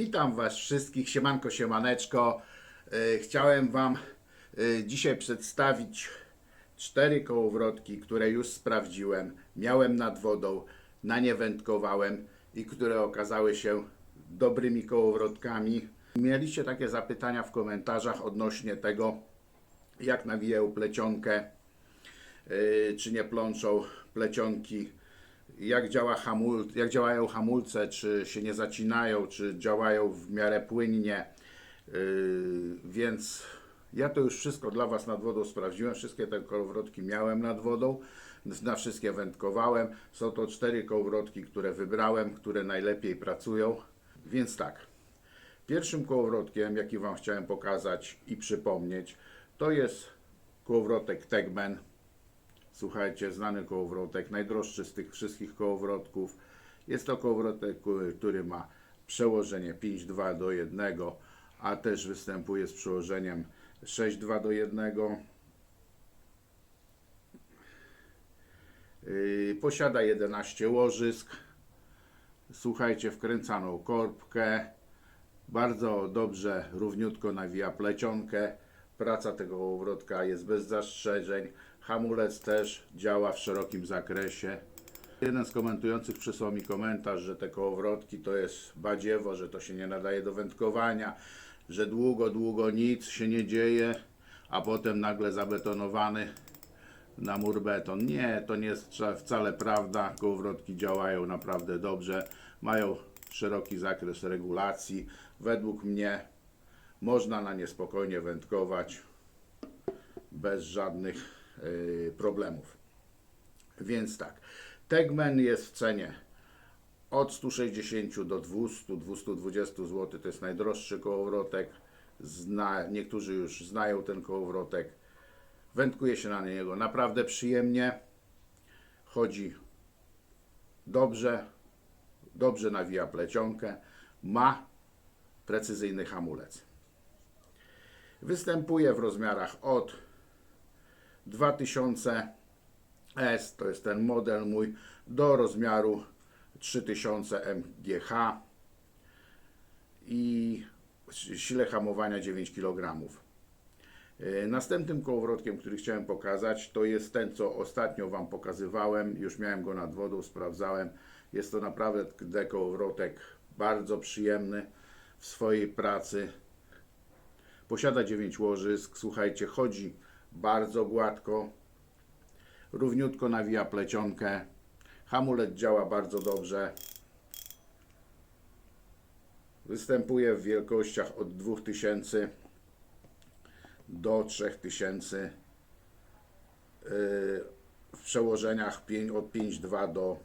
Witam Was wszystkich, siemanko, siemaneczko. E, Chciałem Wam e, dzisiaj przedstawić cztery kołowrotki, które już sprawdziłem, miałem nad wodą, na nie wędkowałem i które okazały się dobrymi kołowrotkami. Mieliście takie zapytania w komentarzach odnośnie tego, jak nawijają plecionkę, e, czy nie plączą plecionki, jak, działa hamul, jak działają hamulce, czy się nie zacinają, czy działają w miarę płynnie. Yy, więc ja to już wszystko dla Was nad wodą sprawdziłem. Wszystkie te kołowrotki miałem nad wodą. Na wszystkie wędkowałem. Są to cztery kołowrotki, które wybrałem, które najlepiej pracują. Więc tak. Pierwszym kołowrotkiem, jaki Wam chciałem pokazać i przypomnieć, to jest kołowrotek Tegman. Słuchajcie, znany kołowrotek, najdroższy z tych wszystkich kołowrotków. Jest to kołowrotek, który- ma przełożenie 5,2 do 1, a też występuje z przełożeniem 6,2 do 1. Yy, Posiada 11 łożysk. Słuchajcie, wkręcaną korbkę. Bardzo dobrze, równiutko nawija plecionkę. Praca tego kołowrotka jest bez zastrzeżeń. Hamulec też działa w szerokim zakresie. Jeden z komentujących przysłał mi komentarz, że te kołowrotki to jest badziewo, że to się nie nadaje do wędkowania, że długo, długo nic się nie dzieje, a potem nagle zabetonowany na mur beton. Nie, to nie jest wca- wcale prawda. Kołowrotki działają naprawdę dobrze, mają szeroki zakres regulacji. Według mnie można na nie spokojnie wędkować bez żadnych problemów. Więc tak, Tegman jest w cenie od 160 do 200, 220 zł. To jest najdroższy kołowrotek. Zna, niektórzy już znają ten kołowrotek. Wędkuje się na niego naprawdę przyjemnie. Chodzi dobrze, dobrze nawija plecionkę. Ma precyzyjny hamulec. Występuje w rozmiarach od 2000 S, to jest ten model mój, do rozmiaru 3000 MGH i sile hamowania 9 kg. E, Następnym kołowrotkiem, który chciałem pokazać, to jest ten, co ostatnio Wam pokazywałem. Już miałem go nad wodą, sprawdzałem. Jest to naprawdę kołowrotek bardzo przyjemny w swojej pracy. Posiada 9 łożysk. Słuchajcie, chodzi bardzo gładko. Równiutko nawija plecionkę. Hamulec działa bardzo dobrze. Występuje w wielkościach od 2000 do 3000 yy, w przełożeniach od 5,2 do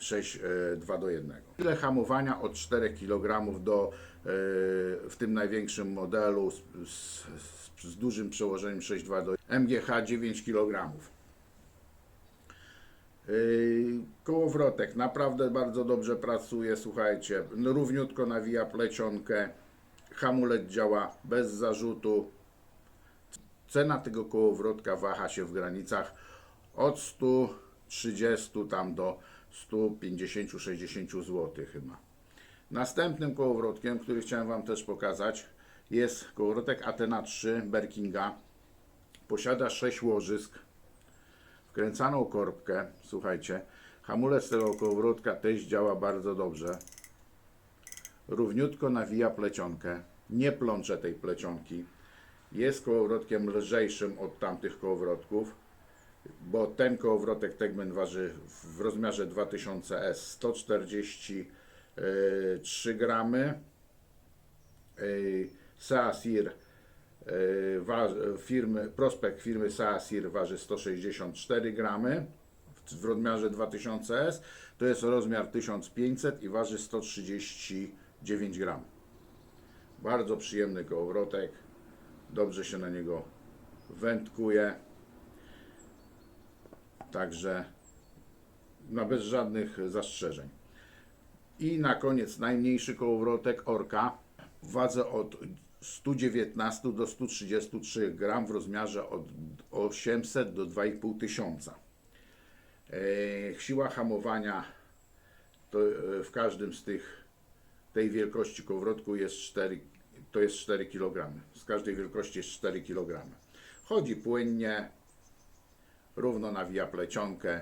6,2 do 1. Ile hamowania od 4 kg do yy, w tym największym modelu z, z, z dużym przełożeniem 6,2 do MGH 9 kg. Kołowrotek naprawdę bardzo dobrze pracuje, słuchajcie, równiutko nawija plecionkę, hamulec działa bez zarzutu. Cena tego kołowrotka waha się w granicach od 130 tam do 150-60 zł chyba. Następnym kołowrotkiem, który chciałem Wam też pokazać, jest kołowrotek Atena 3 Berkinga. Posiada 6 łożysk, wkręcaną korbkę, słuchajcie, hamulec tego kołowrotka też działa bardzo dobrze. Równiutko nawija plecionkę, nie plącze tej plecionki. Jest kołowrotkiem lżejszym od tamtych kołowrotków, bo ten kołowrotek Tegman waży w rozmiarze 2000S 143 gramy. Yy, Saasir wa- firmy, prospekt firmy Saasir waży 164 gramy w rozmiarze 2000S. To jest rozmiar 1500 i waży 139 gram. Bardzo przyjemny kołowrotek. Dobrze się na niego wędkuje. Także no bez żadnych zastrzeżeń. I na koniec najmniejszy kołowrotek Orka w wadze od 119 do 133 gram w rozmiarze od 800 do 2,5 tysiąca. E, Siła hamowania e, w każdym z tych tej wielkości kołowrotku jest 4, to jest 4 kg. Z każdej wielkości jest 4 kg. Chodzi płynnie, równo nawija plecionkę.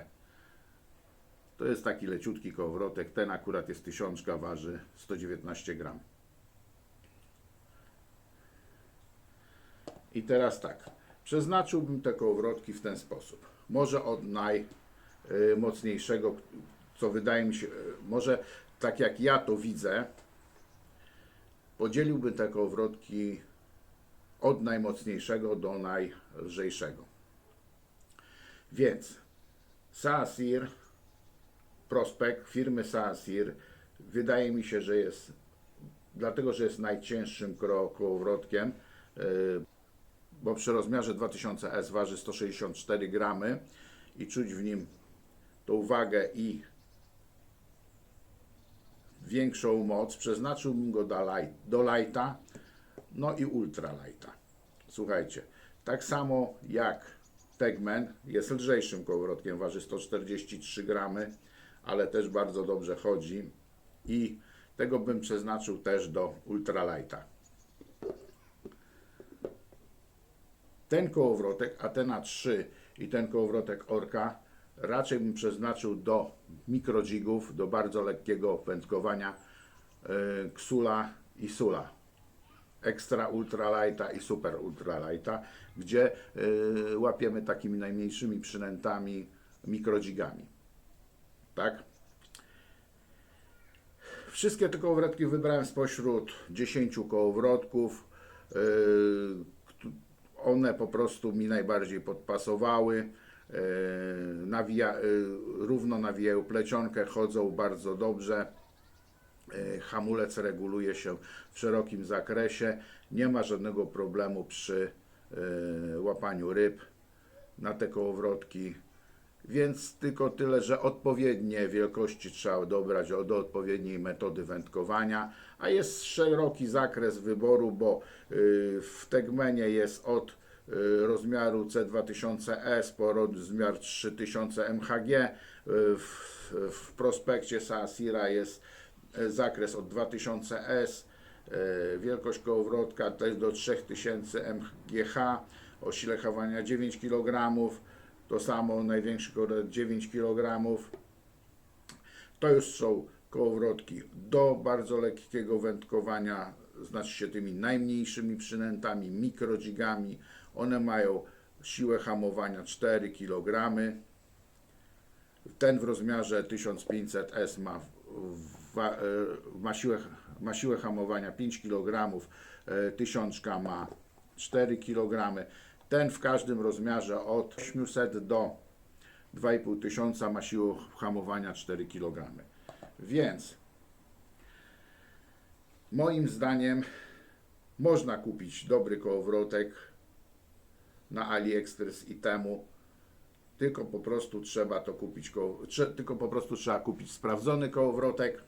To jest taki leciutki kołowrotek. Ten akurat jest tysiączka, waży 119 gram. I teraz tak. Przeznaczyłbym te kołowrotki w ten sposób. Może od najmocniejszego, co wydaje mi się, y, może tak jak ja to widzę, podzieliłbym te kołowrotki od najmocniejszego do najlżejszego. Więc Saasir, prospekt firmy Saasir, wydaje mi się, że jest, dlatego że jest najcięższym kołowrotkiem, yy, bo przy rozmiarze 2000S waży 164 gramy i czuć w nim tą wagę i większą moc, przeznaczyłbym go do, light, do lighta, no i ultra lighta. Słuchajcie, tak samo jak Tegman jest lżejszym kołowrotkiem, waży 143 gramy, ale też bardzo dobrze chodzi i tego bym przeznaczył też do ultralighta. Ten kołowrotek Atena 3 i ten kołowrotek Orka raczej bym przeznaczył do mikrodzigów, do bardzo lekkiego wędkowania yy, Ksula i Sula. Ekstra ultralighta i super ultralighta, gdzie yy, łapiemy takimi najmniejszymi przynętami mikrodzigami. Tak? Wszystkie te kołowrotki wybrałem spośród 10 kołowrotków. Któ- one po prostu mi najbardziej podpasowały. Yy, nawija, yy, równo nawijają plecionkę, chodzą bardzo dobrze. Yy, Hamulec reguluje się w szerokim zakresie. Nie ma żadnego problemu przy yy, łapaniu ryb na te kołowrotki. Więc tylko tyle, że odpowiednie wielkości trzeba dobrać do odpowiedniej metody wędkowania, a jest szeroki zakres wyboru, bo y, w Tegmenie jest od rozmiaru C2000S po rozmiar 3000 MHG, w, w prospekcie Saasira jest zakres od 2000S, y, wielkość kołowrotka to jest do 3000 MGH, o sile hawania 9 kg, to samo największy kołowrot 9 kg. To już są kołowrotki do bardzo lekkiego wędkowania, znaczy się tymi najmniejszymi przynętami, mikrodzigami. One mają siłę hamowania 4 kg. Ten w rozmiarze 1500S ma, wa, e, ma, siłę, ma siłę hamowania 5 kg, e, tysiączka ma 4 kg. Ten w każdym rozmiarze od 800 do 2,5 tysiąca ma siłę hamowania 4 kg. Więc moim zdaniem można kupić dobry kołowrotek na AliExpress i temu tylko po prostu trzeba to kupić tylko po prostu trzeba kupić sprawdzony kołowrotek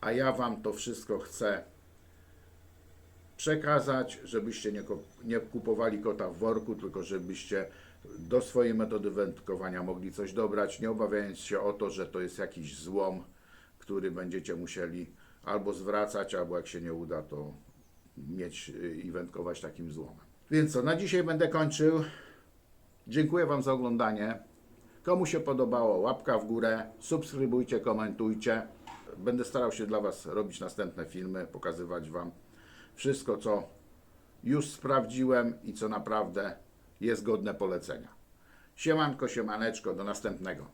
a ja wam to wszystko chcę przekazać, żebyście nie, nie kupowali kota w worku, tylko żebyście do swojej metody wędkowania mogli coś dobrać, nie obawiając się o to, że to jest jakiś złom, który będziecie musieli albo zwracać, albo jak się nie uda, to mieć y, i wędkować takim złomem. Więc co, na dzisiaj będę kończył. Dziękuję Wam za oglądanie. Komu się podobało, łapka w górę, subskrybujcie, komentujcie. Będę starał się dla Was robić następne filmy, pokazywać Wam wszystko, co już sprawdziłem i co naprawdę jest godne polecenia. Siemanko, siemaneczko, do następnego.